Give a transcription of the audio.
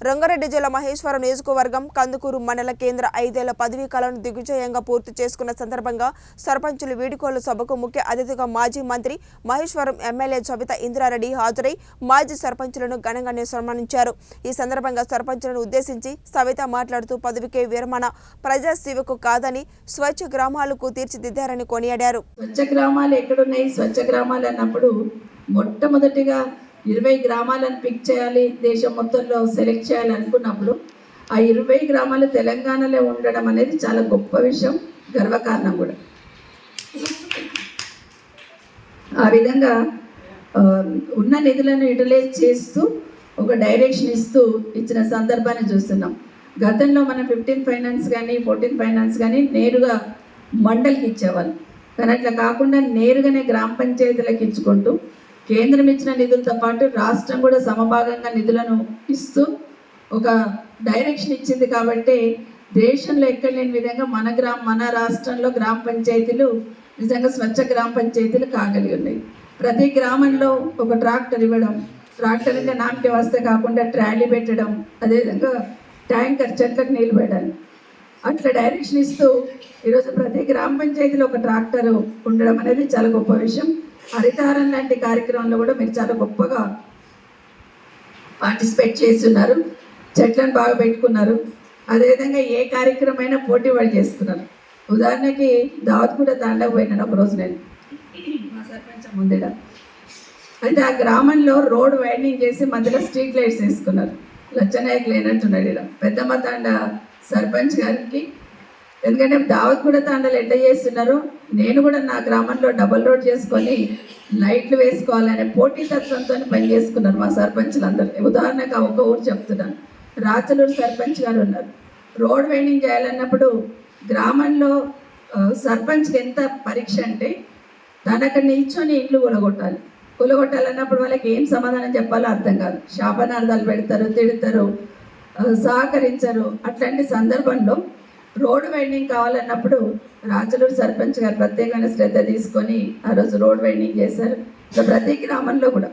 రంగారెడ్డి జిల్లా మహేశ్వరం నియోజకవర్గం కందుకూరు మండల కేంద్ర ఐదేళ్ళ పదవీ కాలను దిగ్విజయంగా పూర్తి చేసుకున్న సందర్భంగా సర్పంచులు వీడుకోలు సభకు ముఖ్య అతిథిగా మాజీ మంత్రి మహేశ్వరం ఎమ్మెల్యే సబిత ఇంద్రారెడ్డి హాజరై మాజీ సర్పంచులను ఘనంగా సన్మానించారు ఈ సందర్భంగా సర్పంచులను ఉద్దేశించి సవిత మాట్లాడుతూ పదవికే విరమణ ప్రజాసేవకు కాదని స్వచ్ఛ గ్రామాలకు తీర్చిదిద్దారని కొనియాడారు. స్వచ్ఛ గ్రామాలు ఎక్కడున్నాయి? స్వచ్ఛ గ్రామాలు అన్నప్పుడు మొట్టమొదటిగా ఇరవై గ్రామాలను పిక్ చేయాలి దేశం మొత్తంలో సెలెక్ట్ చేయాలి అనుకున్నప్పుడు ఆ ఇరవై గ్రామాలు తెలంగాణలో ఉండడం అనేది చాలా గొప్ప విషయం గర్వకారణం కూడా. ఆ విధంగా ఉన్న నిధులను యూటిలైజ్ చేస్తూ ఒక డైరెక్షన్ ఇస్తూ ఇచ్చిన సందర్భాన్ని చూస్తున్నాం. గతంలో మనం ఫిఫ్టీన్ ఫైనాన్స్ కానీ ఫోర్టీన్ ఫైనాన్స్ కానీ నేరుగా మండలికి ఇచ్చేవాళ్ళు. కానీ అట్లా కాకుండా నేరుగానే గ్రామ పంచాయతీలకు ఇచ్చుకుంటూ కేంద్రం ఇచ్చిన నిధులతో పాటు రాష్ట్రం కూడా సమభాగంగా నిధులను ఇస్తూ ఒక డైరెక్షన్ ఇచ్చింది కాబట్టి దేశంలో ఎక్కడ లేని విధంగా మన గ్రామ మన రాష్ట్రంలో గ్రామ పంచాయతీలు నిజంగా స్వచ్ఛ గ్రామ పంచాయతీలు కాగలిగి ఉన్నాయి. ప్రతి గ్రామంలో ఒక ట్రాక్టర్ ఇవ్వడం ట్రాక్టర్ ఇంకా నామిక వస్తే కాకుండా ట్రాలీ పెట్టడం అదేవిధంగా ట్యాంకర్ చెట్లకు నీళ్ళు పెట్టడం. అట్లా డైరెక్షన్ ఇస్తూ ఈరోజు ప్రతి గ్రామ పంచాయతీలో ఒక ట్రాక్టర్ ఉండడం అనేది చాలా గొప్ప విషయం. హరితారం లాంటి కార్యక్రమంలో కూడా మీరు చాలా గొప్పగా పార్టిసిపేట్ చేస్తున్నారు. చెట్లను బాగా పెట్టుకున్నారు. అదేవిధంగా ఏ కార్యక్రమమైనా పోటీ పడి చేస్తున్నారు. ఉదాహరణకి దావత్ కూడా దండకు పోయినాను ఒకరోజు నేను. మా సర్పంచ్ ముందర. అయితే ఆ గ్రామంలో రోడ్ వైండింగ్ చేసి మధ్యలో స్ట్రీట్ లైట్స్ వేసుకున్నారు. లచ్చనాయకులు లేనట్టున్నాడు ఇలా పెద్దమ్మ తాండ సర్పంచ్ గారికి ఎందుకంటే దావత్ కూడా తాండలు ఎట్లా చేస్తున్నారు. నేను కూడా నా గ్రామంలో డబల్ రోడ్ చేసుకొని లైట్లు వేసుకోవాలనే పోటీతత్వంతో పని చేసుకున్నారు మా సర్పంచ్లందరూ ఉదాహరణగా ఉదాహరణకు ఆ ఒక్క ఊరు చెప్తున్నాను. రాచలూరు సర్పంచ్ గారు ఉన్నారు. రోడ్ వైండింగ్ చేయాలన్నప్పుడు గ్రామంలో సర్పంచ్కి ఎంత పరీక్ష అంటే తను అక్కడ నిల్చొని ఇండ్లు కూలగొట్టాలి. కూలగొట్టాలన్నప్పుడు వాళ్ళకి ఏం సమాధానం చెప్పాలో అర్థం కాదు. శాపనార్థాలు పెడతారు తిడతారు సహకరించరు. అట్లాంటి సందర్భంలో రోడ్డు వైండింగ్ కావాలన్నప్పుడు రాజలూరు సర్పంచ్ గారు ప్రత్యేకమైన శ్రద్ధ తీసుకొని ఆ రోజు రోడ్ వైండింగ్ చేశారు. ఇట్లా ప్రతి గ్రామంలో కూడా